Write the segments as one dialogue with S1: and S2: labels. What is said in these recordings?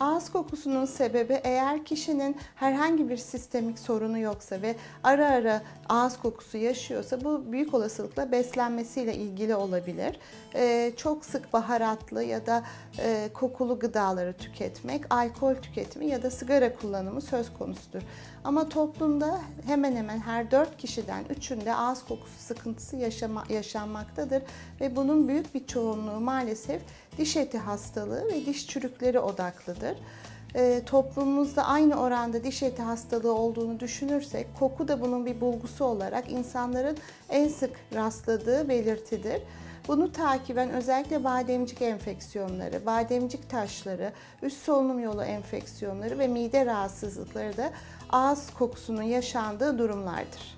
S1: Ağız kokusunun sebebi eğer kişinin herhangi bir sistemik sorunu yoksa ve ara ara ağız kokusu yaşıyorsa bu büyük olasılıkla beslenmesiyle ilgili olabilir. Ee, çok sık baharatlı ya da e, kokulu gıdaları tüketmek, alkol tüketimi ya da sigara kullanımı söz konusudur. Ama toplumda hemen hemen her 4 kişiden 3'ünde ağız kokusu sıkıntısı yaşama, yaşanmaktadır ve bunun büyük bir çoğunluğu maalesef diş eti hastalığı ve diş çürükleri odaklıdır. E, toplumumuzda aynı oranda diş eti hastalığı olduğunu düşünürsek koku da bunun bir bulgusu olarak insanların en sık rastladığı belirtidir. Bunu takiben özellikle bademcik enfeksiyonları, bademcik taşları, üst solunum yolu enfeksiyonları ve mide rahatsızlıkları da ağız kokusunun yaşandığı durumlardır.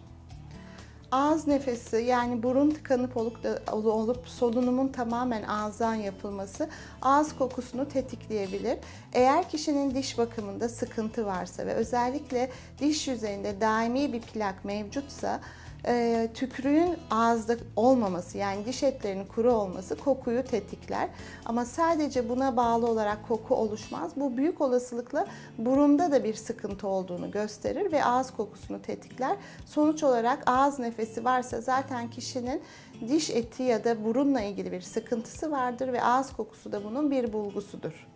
S1: Ağız nefesi yani burun tıkanıp olup, olup solunumun tamamen ağızdan yapılması ağız kokusunu tetikleyebilir. Eğer kişinin diş bakımında sıkıntı varsa ve özellikle diş yüzeyinde daimi bir plak mevcutsa e, tükürüğün ağızda olmaması yani diş etlerinin kuru olması kokuyu tetikler. Ama sadece buna bağlı olarak koku oluşmaz. Bu büyük olasılıkla burunda da bir sıkıntı olduğunu gösterir ve ağız kokusunu tetikler. Sonuç olarak ağız nefesi varsa zaten kişinin diş eti ya da burunla ilgili bir sıkıntısı vardır ve ağız kokusu da bunun bir bulgusudur.